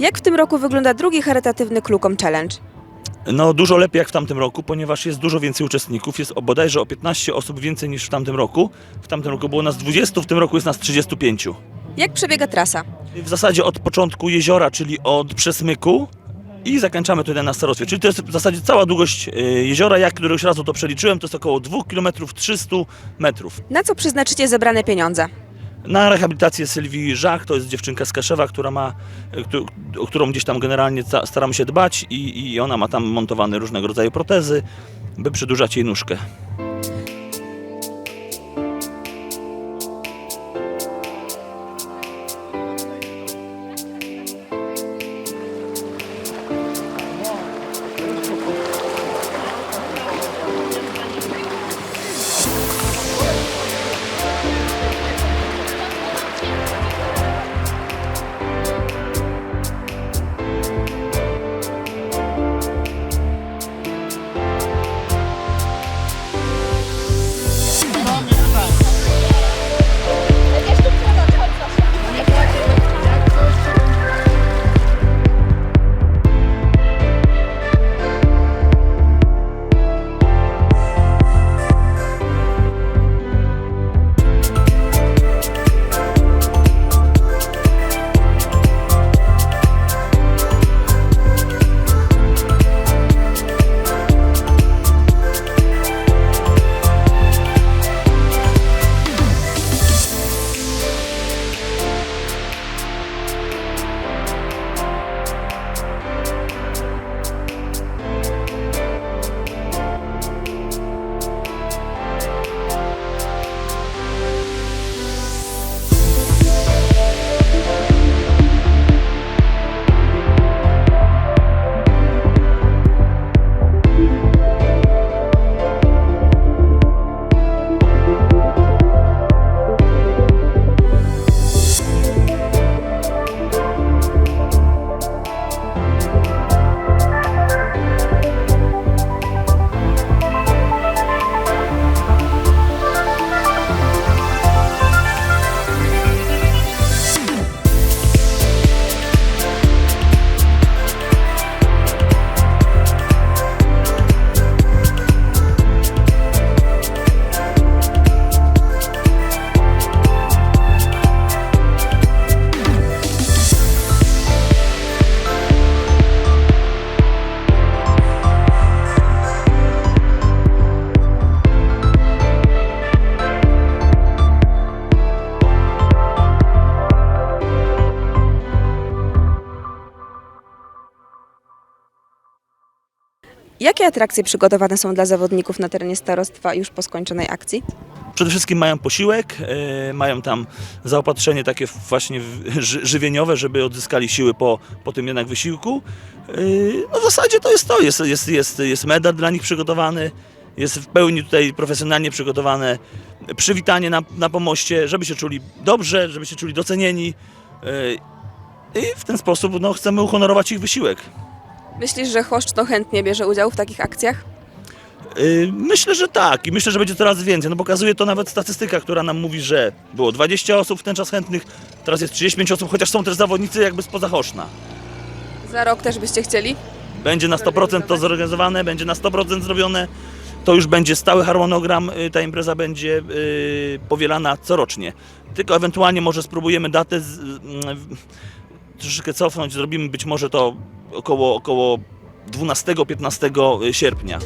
Jak w tym roku wygląda drugi charytatywny Klukom Challenge? No dużo lepiej jak w tamtym roku, ponieważ jest dużo więcej uczestników. Jest o bodajże o 15 osób więcej niż w tamtym roku. W tamtym roku było nas 20, w tym roku jest nas 35. Jak przebiega trasa? W zasadzie od początku jeziora, czyli od przesmyku i zakończamy tutaj na starostwie. Czyli to jest w zasadzie cała długość y, jeziora. Jak któregoś razu to przeliczyłem, to jest około 2 km 300 metrów. Na co przeznaczycie zebrane pieniądze? Na rehabilitację Sylwii Żach, to jest dziewczynka z Kaszewa, która ma, któ- o którą gdzieś tam generalnie staramy się dbać i, i ona ma tam montowane różnego rodzaju protezy, by przedłużać jej nóżkę. Jakie atrakcje przygotowane są dla zawodników na terenie starostwa już po skończonej akcji? Przede wszystkim mają posiłek, e, mają tam zaopatrzenie takie właśnie żywieniowe, żeby odzyskali siły po, po tym jednak wysiłku. E, no w zasadzie to jest to, jest, jest, jest, jest medal dla nich przygotowany, jest w pełni tutaj profesjonalnie przygotowane przywitanie na, na pomoście, żeby się czuli dobrze, żeby się czuli docenieni. E, I w ten sposób no, chcemy uhonorować ich wysiłek. Myślisz, że Chłoszczno chętnie bierze udział w takich akcjach? Yy, Myślę, że tak i myślę, że będzie coraz więcej. No pokazuje to nawet statystyka, która nam mówi, że było 20 osób w ten czas chętnych, teraz jest 35 osób, chociaż są też zawodnicy jakby spoza Choszna. Za rok też byście chcieli? Będzie na 100% to zorganizowane, będzie na 100% zrobione. To już będzie stały harmonogram, yy, ta impreza będzie yy, powielana corocznie. Tylko ewentualnie może spróbujemy datę z, troszeczkę cofnąć, zrobimy być może to około, około 12-15 sierpnia.